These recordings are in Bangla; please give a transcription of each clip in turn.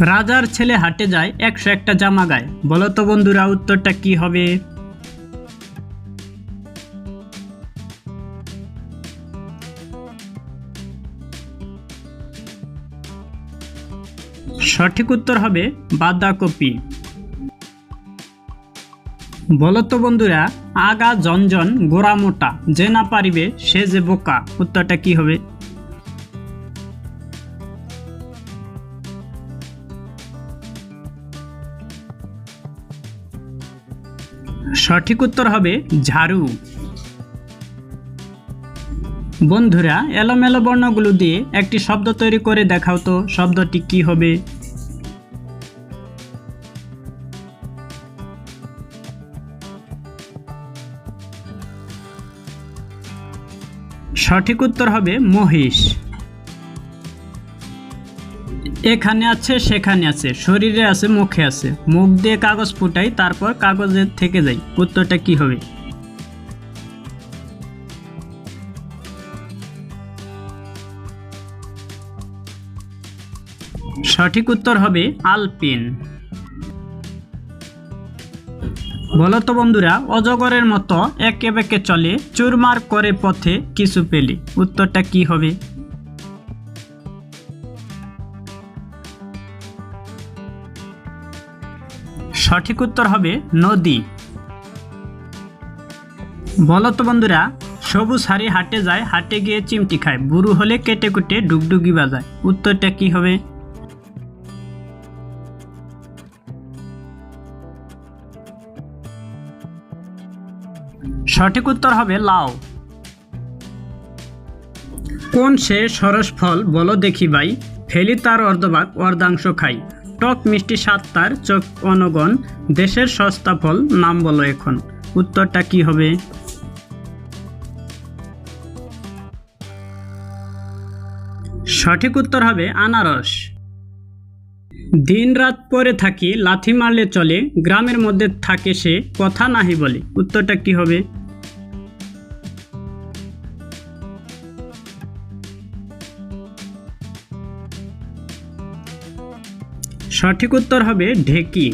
রাজার ছেলে হাটে যায়, একশো একটা জামা গায়। বলতো বন্ধুরা, উত্তরটা কি হবে? সঠিক উত্তর হবে বাঁধাকপি। বলো তো বন্ধুরা, আগা জনজন গোড়া মোটা, যে না পারিবে সে যে বোকা। উত্তরটা কি হবে? সঠিক উত্তর হবে ঝাড়ু। বন্ধুরা, এলোমেলো বর্ণগুলো দিয়ে একটি শব্দ তৈরি করে দেখাও তো, শব্দটি কি হবে? সঠিক উত্তর হবে মহিষ। এখানে আছে, সেখানে আছে। শরীরে আছে, মুখে আছে। মুখ দিয়ে কাগজ ফুটাই, তারপর কাগজে থেকে যাই। উত্তরটা কি হবে? সঠিক উত্তর হবে আলপিন। বলো তো বন্ধুরা, অজগরের মতো একে বেঁকে চলে, চুরমার করে পথে কিছু পেলে। উত্তরটা কি হবে? সঠিক উত্তর হবে নদী। বলো তো বন্ধুরা, সবুজ হাড়ি হাটে যায়, হাটে গিয়ে চিমটি খায়, বুড়ো হলে কেটে কুটে ডুগডুগি বাজায়। উত্তরটা কি হবে? সঠিক উত্তর হবে লাউ। কোন সে সরস ফল? বলো দেখি ভাই। ফেলি তার অর্ধভাগ, অর্ধাংশ খাই। টক মিষ্টি স্বাদ তার চোখ অনগণ, দেশের সস্তা ফল নাম বলো এখন। উত্তরটা কি হবে? সঠিক উত্তর হবে আনারস। দিন রাত পরে থাকি, লাথি মারলে চলে, গ্রামের মধ্যে থাকে সে, কথা নাহি বলে। উত্তরটা কি হবে? সঠিক উত্তর হবে ঢেকি।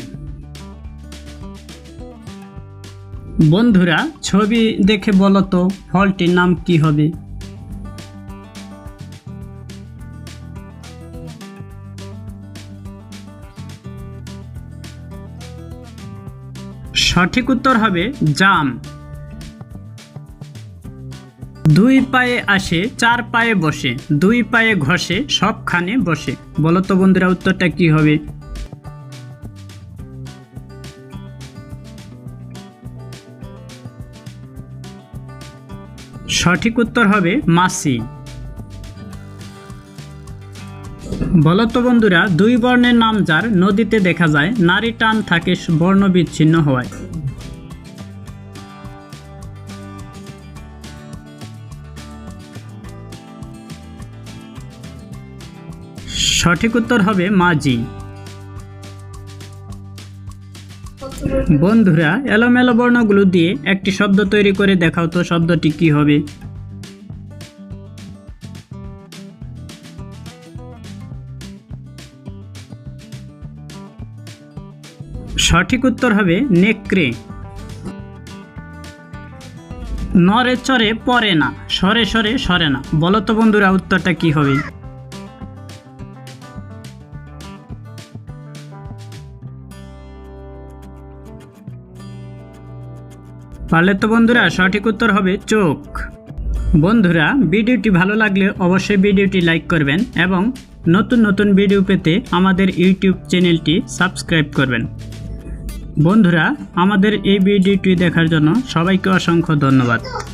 বন্ধুরা, ছবি দেখে বলো তো, ফলটির নাম কি হবে? সঠিক উত্তর হবে জাম। দুই পায়ে আসে, চার পায়ে বসে, দুই পায়ে ঘষে, সবখানে বসে। বলো তো বন্ধুরা, উত্তরটা কি হবে? সঠিক উত্তর হবে মাসি। বলো তো বন্ধুরা, দুই বর্ণের নাম যার, নদীতে দেখা যায়, নারী টান থাকে বর্ণ বিচ্ছিন্ন হওয়ায়। সঠিক উত্তর হবে মাঝি। বন্ধুরা, এলোমেলো বর্ণগুলো দিয়ে একটি শব্দ তৈরি করে দেখাও তো শব্দটি কি হবে। সঠিক উত্তর হবে নেকড়ে। নরে চরে পরে না, সরে সরে সরে না। বলতো বন্ধুরা, উত্তরটা কি হবে? পারলে তো বন্ধুরা সঠিক উত্তর হবে চোখ। বন্ধুরা, ভিডিওটি ভালো লাগলে অবশ্যই ভিডিওটি লাইক করবেন এবং নতুন নতুন ভিডিও পেতে আমাদের ইউটিউব চ্যানেলটি সাবস্ক্রাইব করবেন। বন্ধুরা, আমাদের এই ভিডিওটি দেখার জন্য সবাইকে অসংখ্য ধন্যবাদ।